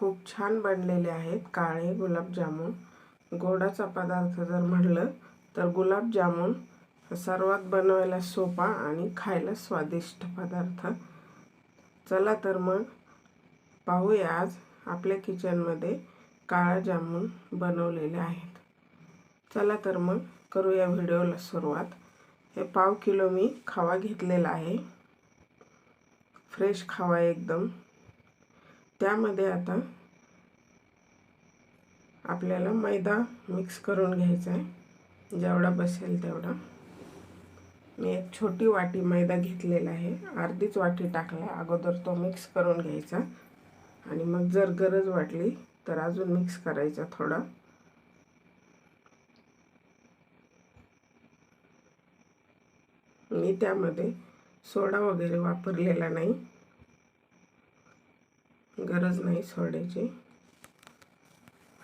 खूप छान बनलेले आहेत. काळे गुलाबजामुन गोडाचा पदार्थ जर म्हटलं तर गुलाबजामुन सर्वात बनवायला सोपा आणि खायला स्वादिष्ट पदार्थ. चला तर मग पाहूया आज आपल्या किचनमध्ये काळा जामून बनवलेले आहेत. चला तर मग करूया व्हिडिओला सुरुवात. हे पाव किलो मी खावा घेतलेला आहे. फ्रेश खावा एकदम. त्यामध्ये आता आपल्याला मैदा मिक्स करून घ्यायचा आहे. जेवढा बसेल तेवढा. मी एक छोटी वाटी मैदा घेतलेला आहे. अर्धीच वाटी टाकला अगोदर तो मिक्स करून घ्यायचा. आणि मग जर गरज वाटली तर अजून मिक्स करायचा थोडा. मी त्यामध्ये सोडा वगैरे वापरलेला नाही. गरज नाही सोडायची.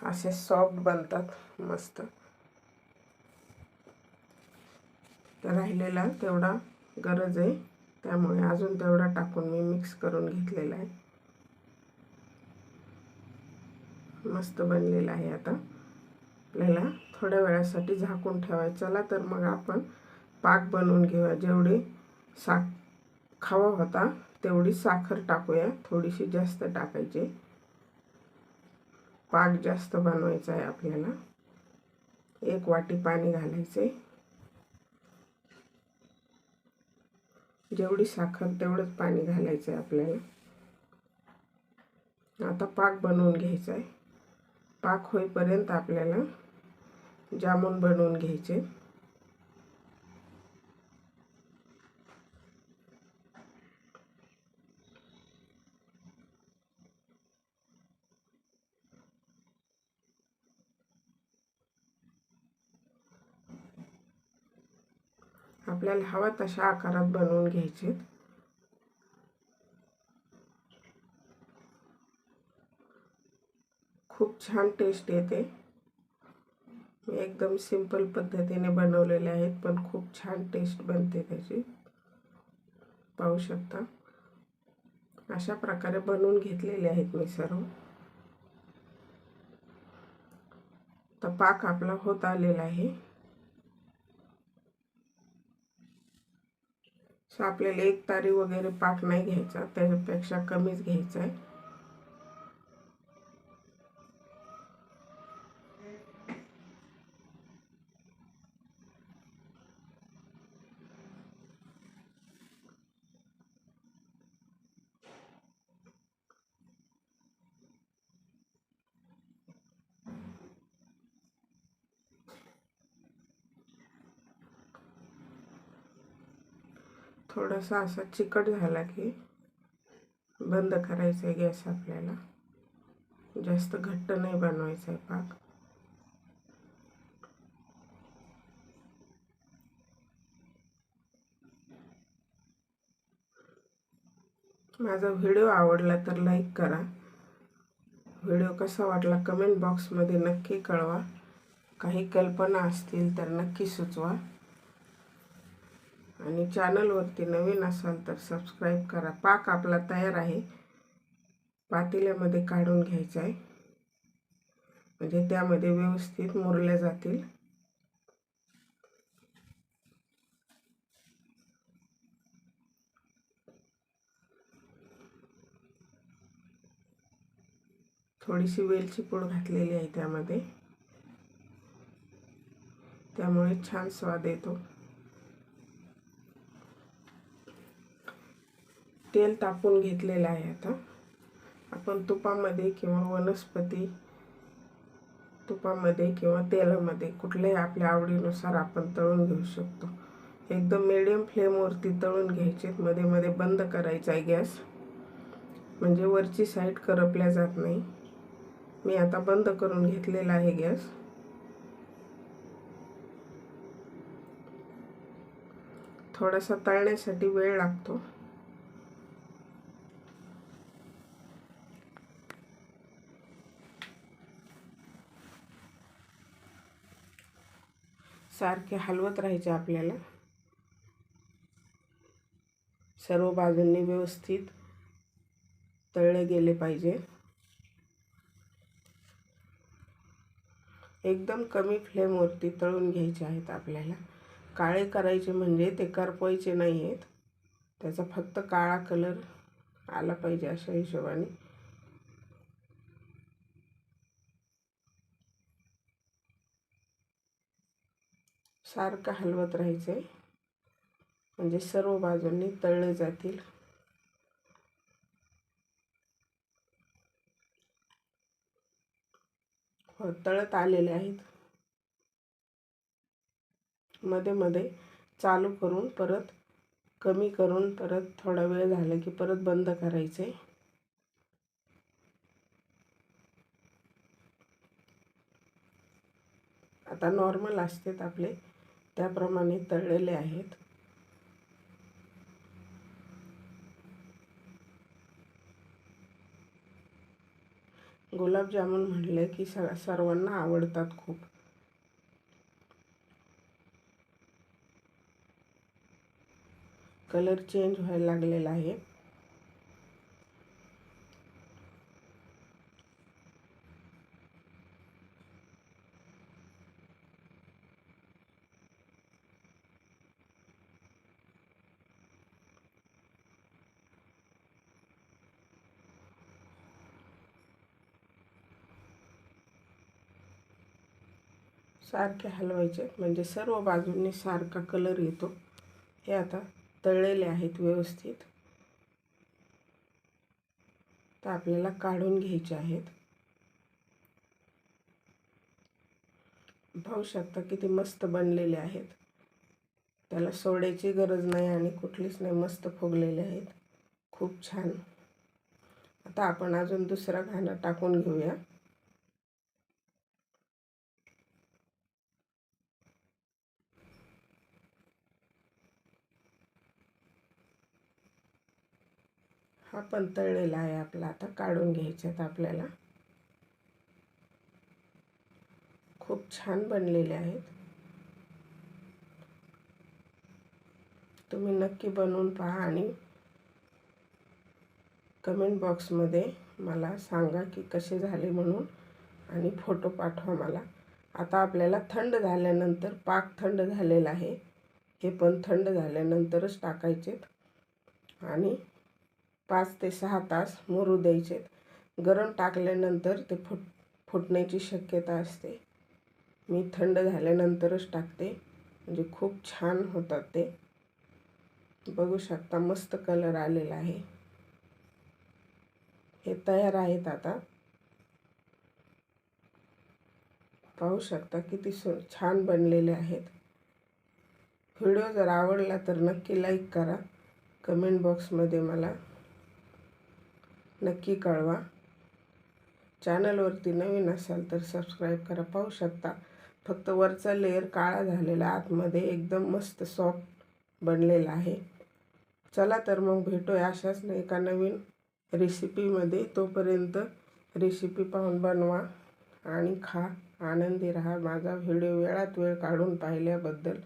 असे सॉफ्ट बनतात मस्त. राहिलेला तेवढा गरज आहे. त्यामुळे अजून तेवढा टाकून मी मिक्स करून घेतलेला आहे. मस्त बनलेला आहे आता. आपल्याला थोड्या वेळासाठी झाकून ठेवायचं. चला तर मग आपण पाक बनवून घेऊया. जेवढी साख खावा होता तेवढी साखर टाकूया. थोडीशी जास्त टाकायची. पाक जास्त बनवायचा आहे आपल्याला. एक वाटी पाणी घालायचे. जेवढी साखर तेवढंच पाणी घालायचं आहे आपल्याला. आता पाक बनवून घ्यायचा आहे पाक होईपर्यंत आपल्याला जामून बनवून घ्यायचे. आपल्याला हवा तशा आकारात बनवून घ्यायचे खूप छान टेस्ट येते. मी एकदम सिंपल पद्धतीने बनवलेले आहेत पण खूप छान टेस्ट बनते त्याची. पाहू शकता. अशा प्रकारे बनवून घेतलेले आहेत मी सर्व. तर पाक आपला होत आलेला आहे. सो आपल्याला एक तारी वगैरे पाक नाही घ्यायचा त्याच्यापेक्षा कमीच घ्यायचा आहे. थोडासा असा चिकट झाला की बंद करायचा आहे गॅस आपल्याला. जास्त घट्ट नाही बनवायचा आहे पाक. माझा व्हिडिओ आवडला तर लाईक करा. व्हिडिओ कसा वाटला कमेंट बॉक्समध्ये नक्की कळवा. काही कल्पना असतील तर नक्की सुचवा. आणि चॅनलवरती नवीन असाल तर सबस्क्राईब करा. पाक आपला तयार आहे. पातेल्यामध्ये काढून घ्यायचा आहे. म्हणजे त्यामध्ये व्यवस्थित मुरल्या जातील. थोडीशी वेलची पूड घातलेली आहे त्यामध्ये. त्यामुळे छान स्वाद येतो. तेल तापून घेतलेलं आहे आता. आपण तुपामध्ये किंवा वनस्पती तुपामध्ये किंवा तेलामध्ये कुठल्याही आपल्या आवडीनुसार आपण तळून घेऊ शकतो. एकदम मिडियम फ्लेमवरती तळून घ्यायचे. मध्ये मध्ये बंद करायचा आहे गॅस. म्हणजे वरची साईड करपल्या जात नाही. मी आता बंद करून घेतलेला आहे गॅस. थोडासा तळण्यासाठी वेळ लागतो. सारखे हलवत राहायचे आपल्याला. सर्व बाजूंनी व्यवस्थित तळले गेले पाहिजे. एकदम कमी फ्लेमवरती तळून घ्यायचे आहेत आपल्याला. काळे करायचे म्हणजे ते करपवायचे नाही आहेत त्याचा फक्त काळा कलर आला पाहिजे अशा हिशोबाने. सारखं हलवत राहायचं. आहे म्हणजे सर्व बाजूंनी तळले जातील. हो तळत आलेले आहेत. मध्ये मध्ये चालू करून परत कमी करून परत थोडा वेळ झाला की परत बंद करायचे. आता नॉर्मल असतात आपले. त्याप्रमाणे तळलेले आहेत. गुलाबजामुन म्हटले की स सर्वांना आवडतात खूप. कलर चेंज व्हायला लागलेला आहे. सारखे हलवायचे. म्हणजे सर्व बाजूंनी सारखा कलर येतो. हे आता तळलेले आहेत व्यवस्थित. तर आपल्याला काढून घ्यायचे आहेत. पाहू शकता किती मस्त बनलेले आहेत. त्याला सोड्याची गरज नाही आणि कुठलीच नाही मस्त फुगलेले आहेत. खूप छान. आता आपण अजून दुसरा घाणा टाकून घेऊया. हा पण तळलेला आहे आपला आता काढून घ्यायच्यात आपल्याला. खूप छान बनलेले आहेत. तुम्ही नक्की बनवून पहा आणि कमेंट बॉक्समध्ये मला सांगा की कसे झाले म्हणून आणि फोटो पाठवा मला. आता आपल्याला थंड झाल्यानंतर पाक थंड झालेला आहे. हे पण थंड झाल्यानंतरच टाकायचेत. आणि पाच ते सहा तास मुरू द्यायचे गरम टाकल्यानंतर ते फुट फुटण्याची शक्यता असते. मी थंड झाल्यानंतरच टाकते. म्हणजे खूप छान होतात ते. बघू शकता मस्त कलर आलेला आहे. हे तयार आहेत आता. पाहू शकता किती सु छान बनलेले आहेत. व्हिडिओ जर आवडला तर नक्की लाईक करा. कमेंट बॉक्समध्ये मला नक्की कळवा. चॅनलवरती नवीन असाल तर सबस्क्राईब करा. पाहू शकता फक्त वरचा लेअर काळा झालेला आतमध्ये एकदम मस्त सॉफ्ट बनलेला आहे. चला तर मग भेटूया अशाच एका नवीन रेसिपीमध्ये. तोपर्यंत रेसिपी पाहून बनवा आणि खा. आनंदी राहा. माझा व्हिडिओ वेळात वेळ काढून पाहिल्याबद्दल